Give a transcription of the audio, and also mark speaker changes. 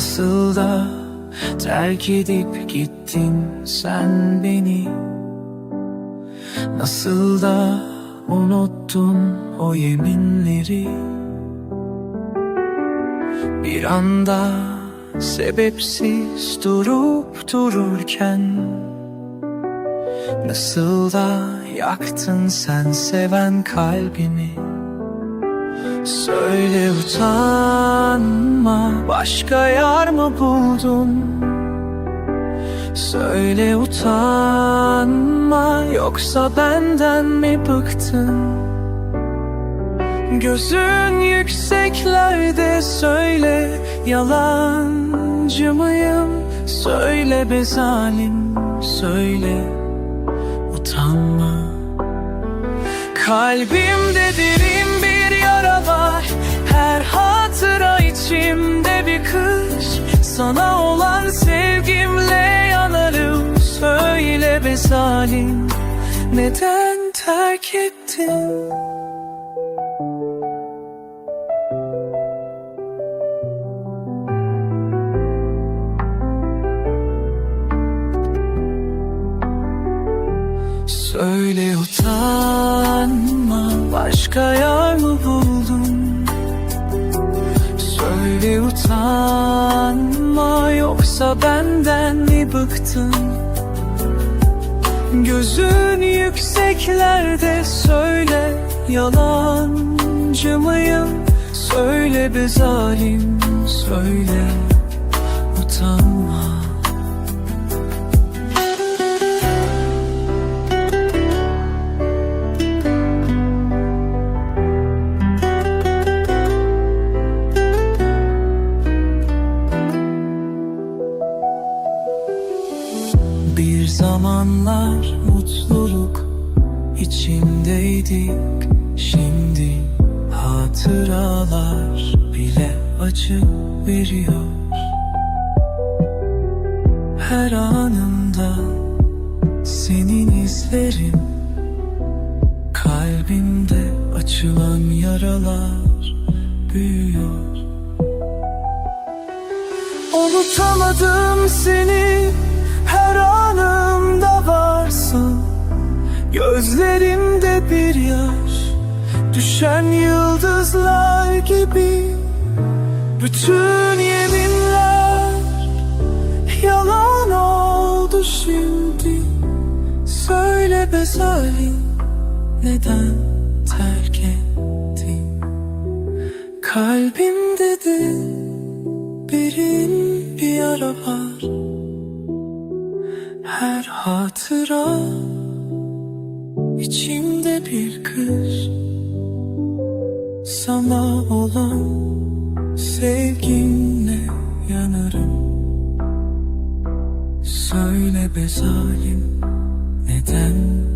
Speaker 1: Nasıl da terk edip gittin sen beni? Nasıl da unuttun o yeminleri? Bir anda sebepsiz durup dururken Nasıl da yaktın sen seven kalbimi Söyle utanma başka yar mı buldun? Söyle utanma yoksa benden mi bıktın? Gözün yükseklerde söyle yalancı mıyım? Söyle be zalim söyle utanma. Kalbimde derin Sana olan sevgimle yanarım Söyle be zalim Neden terk ettin? Söyle utanma Başka yar mı buldun Söyle utanma Yoksa benden mi bıktın? Gözün yükseklerde söyle Yalancı mıyım? Söyle be zalim Söyle utanma Bir zamanlar mutluluk içindeydik. Şimdi hatıralar bile acı veriyor. Her anımda senin izlerin Kalbimde açılan yaralar büyüyor. Unutamadım seni her varsın. Gözlerimde bir yaş. Düşen yıldızlar gibi. Bütün yeminler Yalan oldu şimdi. Söyle be zalim Neden terk ettin? Kalbimde de Derin bir yara var Her hatıra içimde bir kış Sana olan sevginle yanarım. Söyle be zalim neden